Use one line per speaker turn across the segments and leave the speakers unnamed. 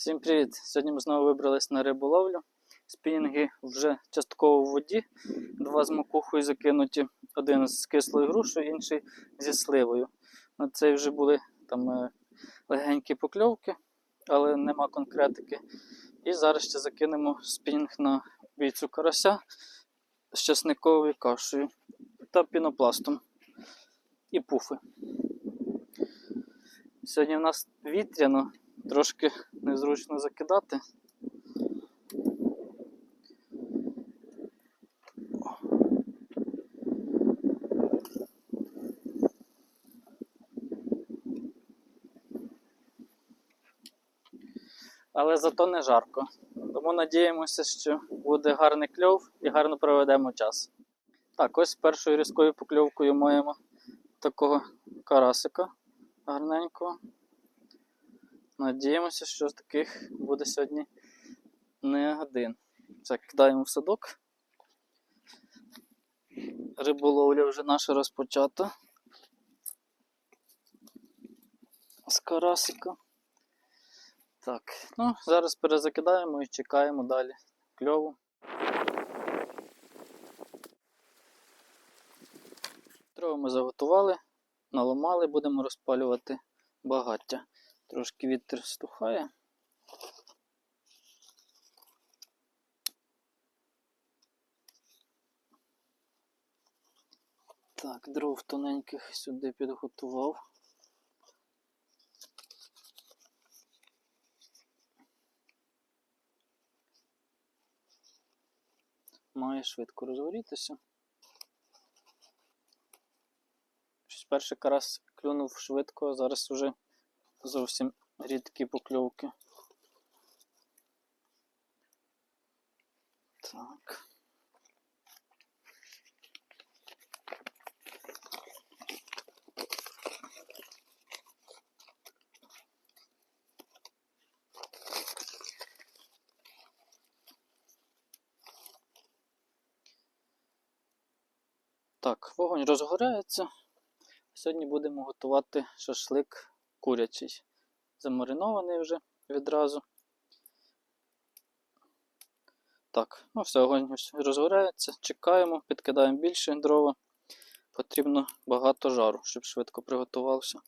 Всім привіт! Сьогодні ми знову вибрались на риболовлю. Спінінги вже частково в воді. Два з макухою закинуті. Один з кислою грушею, інший зі сливою. На цей вже були там е, легенькі покльовки, але нема конкретики. І зараз ще закинемо спінінг на бійцю карася з часниковою кашею та пінопластом і пуфи. Сьогодні в нас вітряно, трошки незручно закидати. Але зато не жарко. Тому надіємося, що буде гарний кльов і гарно проведемо час. Так, ось першою різкою покльовкою маємо такого карасика гарненького. Надіємося, що таких буде сьогодні не один. Це кидаємо в садок. Риболовля вже наша розпочата. З карасика. Так, ну, зараз перезакидаємо і чекаємо далі кльову. Дрова ми заготували, наламали, будемо розпалювати багаття. Трошки вітер стухає. Так, дров тоненьких сюди підготував. Має швидко розгорітися. Щось перший карась клюнув швидко, зараз вже зовсім рідкі покльовки. Так. Так, вогонь розгорається. Сьогодні будемо готувати шашлик курячий. Замаринований вже відразу. Так, ну все, огонь розгорається. Чекаємо, підкидаємо більше дрова. Потрібно багато жару, щоб швидко приготувався.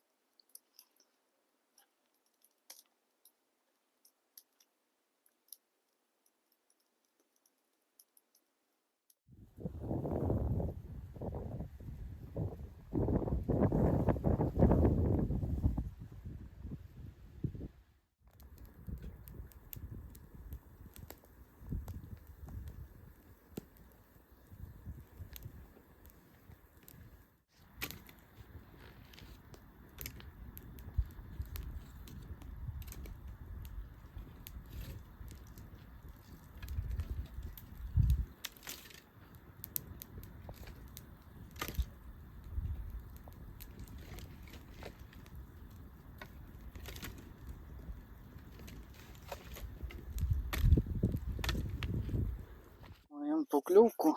Маємо покльовку.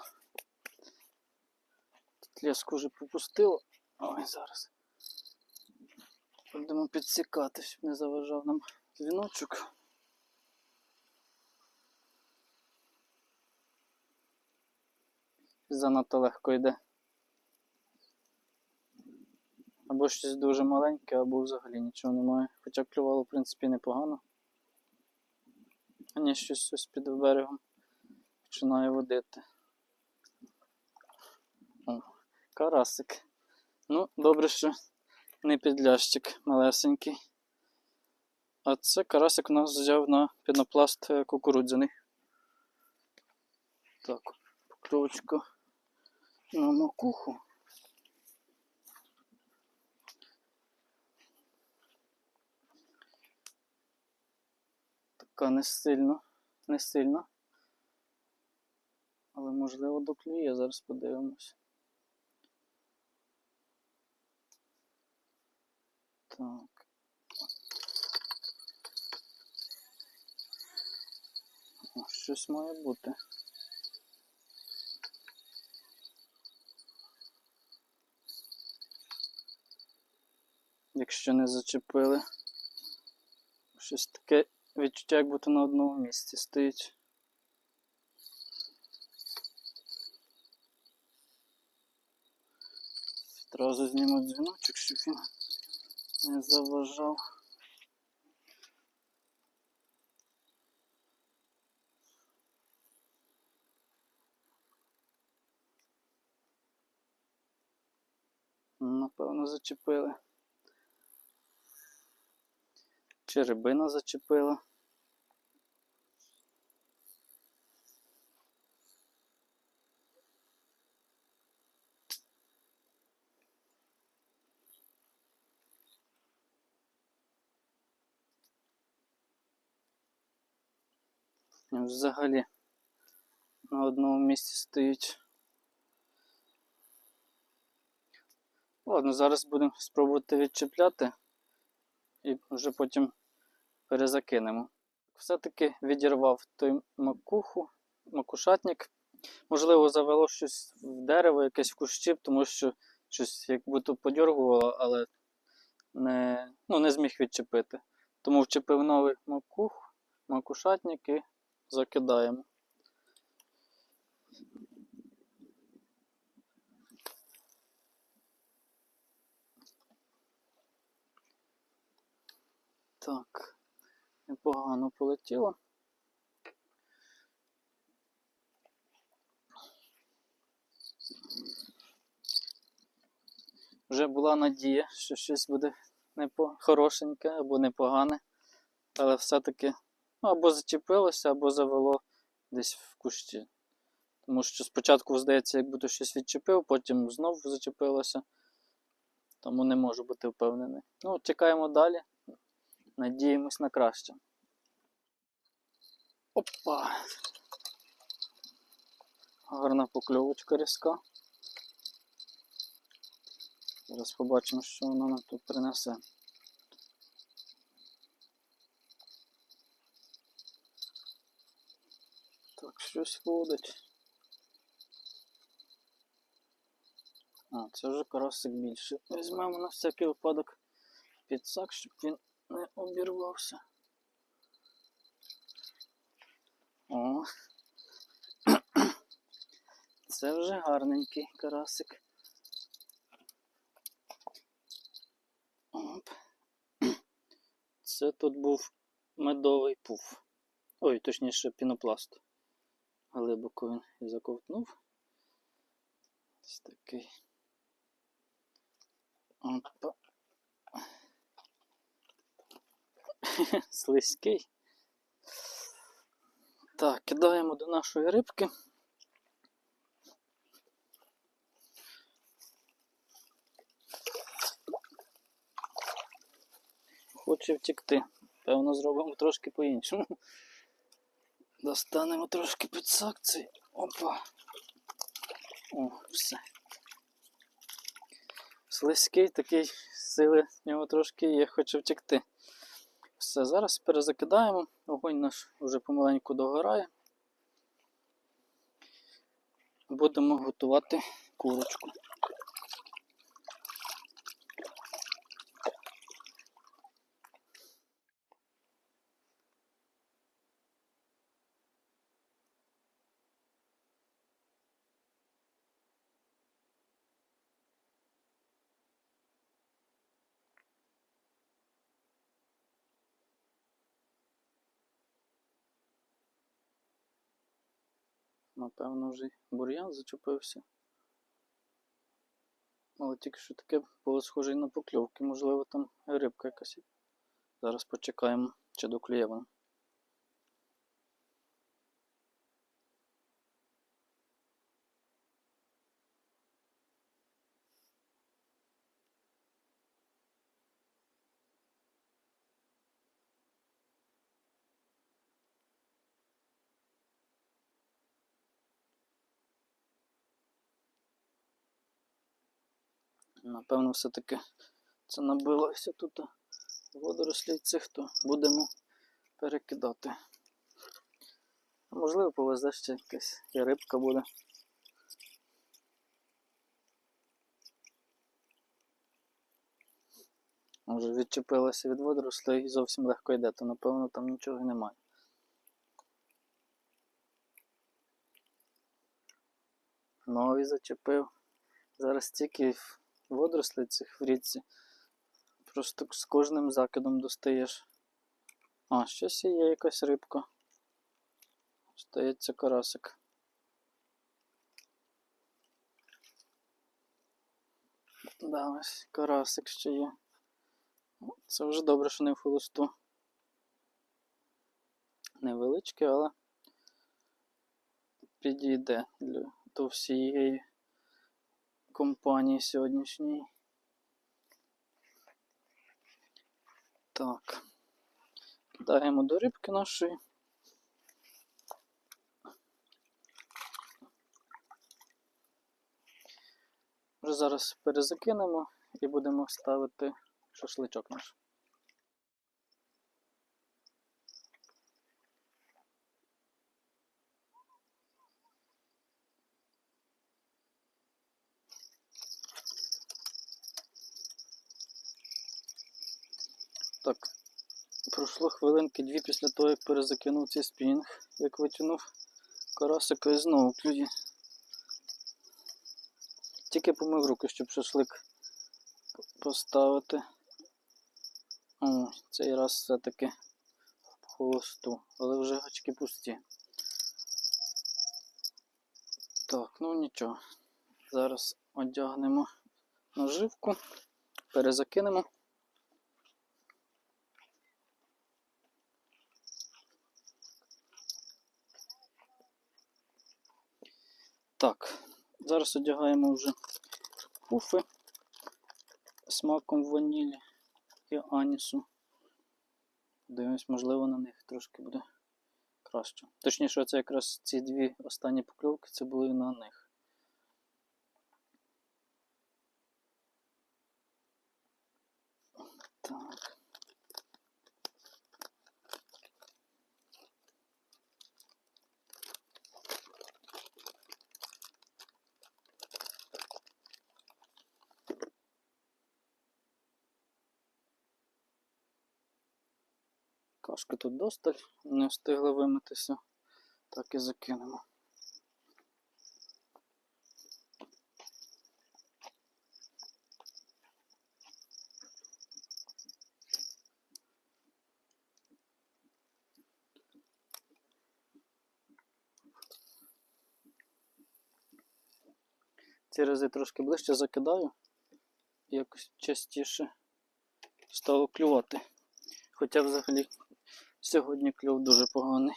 Тут леску вже попустило. Ой, зараз. Будемо підсікати, щоб не заважав нам дзвіночок. Занадто легко йде. Або щось дуже маленьке, або взагалі нічого немає. Хоча клювало, в принципі, непогано. А ні, щось ось під берегом починає водити. О, карасик. Ну, добре, що не підлящик малесенький. А це карасик у нас взяв на пінопласт е, кукурудзяний. Так, покльовочка на макуху. Така не сильно, не сильно. Але можливо доклює, зараз подивимось. Так. О, щось має бути. Якщо не зачепили. Щось таке відчуття, як будто на одному місці стоїть. Одразу зніму дзвіночок, щоб він не заважав. Напевно, зачепили. Чи рибина зачепила. Взагалі на одному місці стоїть. Ладно, зараз будемо спробувати відчіпляти і вже потім перезакинемо. Все-таки відірвав той макуху, макушатник. Можливо, завело щось в дерево, якесь в кущі, тому що щось як будто подьоргувало, але не, ну, не зміг відчепити. Тому вчепив новий макух, макушатник і закидаємо. Так, непогано полетіло. Вже була надія, що щось буде хорошеньке або непогане, але все-таки ну, або зачепилося, або завело десь в кущі. Тому що спочатку, здається, як будто щось відчепив, потім знову зачепилося. Тому не можу бути впевнений. Ну, чекаємо далі. Надіємось на краще. Опа! Гарна покльовочка різка. Зараз побачимо, що вона нам тут принесе. Так, щось водить. А, це вже карасик більше. Візьмемо на всякий випадок підсак, щоб він не обірвався. О. Це вже гарненький карасик. Оп. Це тут був медовий пуф. Ой, точніше, пінопласт. Глибоко він заковтнув. Ось такий. Опа. Слизький. Так, кидаємо до нашої рибки. Хоче втекти. Певно, зробимо трошки по-іншому. Достанемо трошки підсак цей. Опа. О, все. Слизький такий сили в нього трошки є, хоче втекти. Все, зараз перезакидаємо. Огонь наш вже помаленьку догорає. Будемо готувати курочку. Напевно, вже бур'ян зачепився. Але тільки що таке було схоже на покльовки, можливо, там рибка якась. Зараз почекаємо, чи доклює вона. Напевно, все-таки це набилося тут водорослів цих, то будемо перекидати. Можливо, повезе ще якась і рибка буде. Може відчепилося від водорослей і зовсім легко йде, то напевно там нічого немає. Новий зачепив. Зараз стільки водорослей цих в річці. Просто з кожним закидом достаєш. А, щось є якась рибка. Стається карасик. Да, ось карасик ще є. Це вже добре, що не в холосту. Невеличке, але підійде до всієї компанії сьогоднішній. Так. Кидаємо до рибки нашої. Вже зараз перезакинемо і будемо ставити шашличок наш. Так, пройшло хвилинки дві після того, як перезакинув цей спінінг, як витягнув карасика і знову клює. Тільки помив руки, щоб шашлик поставити. О, цей раз все-таки холосту, але вже гачки пусті. Так, ну нічого. Зараз одягнемо наживку, перезакинемо. Так, зараз одягаємо вже пуфи смаком ванілі і анісу. Дивимось, можливо, на них трошки буде краще. Точніше, це якраз ці дві останні покльовки це були на них. Так. Кашки тут досталь, не встигли вимитися, так і закинемо. Ці рази трошки ближче закидаю, якось частіше стало клювати. Хоча взагалі сьогодні кльов дуже поганий.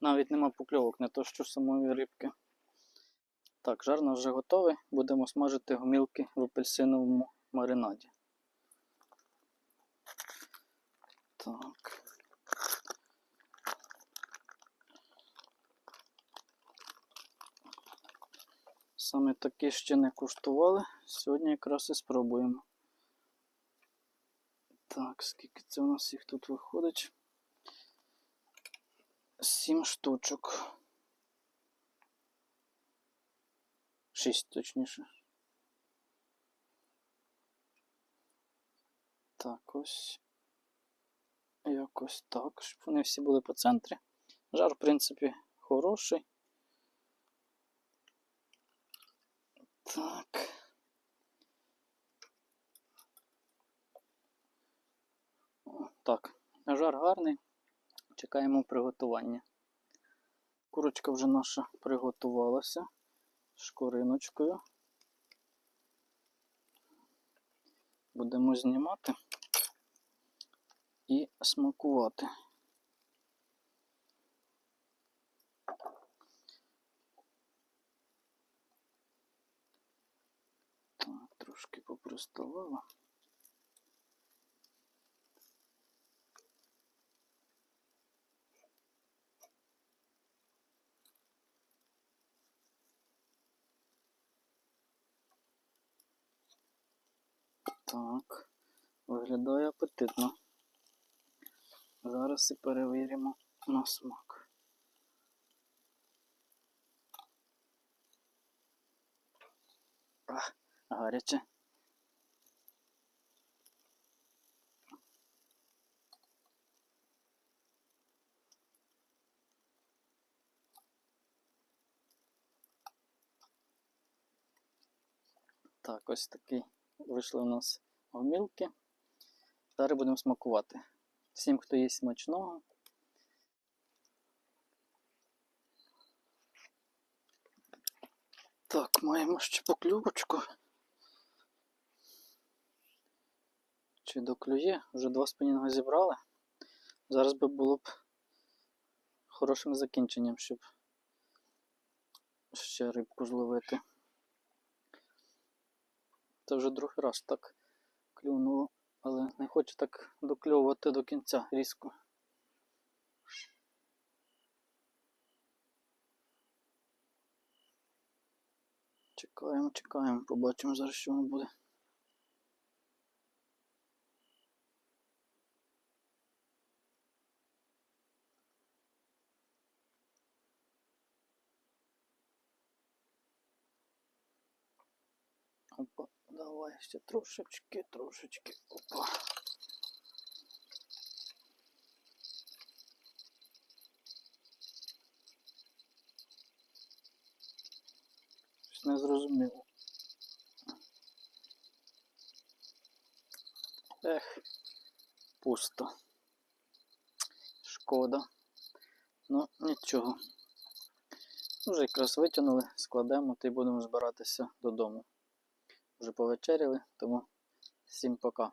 Навіть нема покльовок, не то що самої рибки. Так, жар наш вже готовий. Будемо смажити гомілки в апельсиновому маринаді. Так. Саме такі ще не куштували. Сьогодні якраз і спробуємо. Так, скільки це у нас їх тут виходить? Сім штучок. Шість точніше. Так, ось. Якось так, щоб вони всі були по центрі. Жар, в принципі, хороший. Так. Так, жар гарний. Чекаємо приготування. Курочка вже наша приготувалася шкориночкою. Будемо знімати і смакувати. Так, трошки попроставала. Так, виглядає апетитно. Зараз і перевіримо на смак. Ах, гаряче. Так, ось такий вийшли у нас гомілки. Зараз будемо смакувати. Всім, хто їсть смачного. Так, маємо ще поклювочку. Чи доклює? Вже два спинінга зібрали. Зараз би було б хорошим закінченням, щоб ще рибку зловити. Це вже другий раз так клюнуло, але не хочу так докльовувати до кінця різко. Чекаємо, чекаємо, побачимо зараз, що воно буде. Опа, давай ще трошечки, трошечки. Опа. Щось не зрозуміло. Ех, пусто. Шкода. Ну, нічого. Вже якраз витягнули, складемо та й будемо збиратися додому. Вже повечеряли, тому всім пока.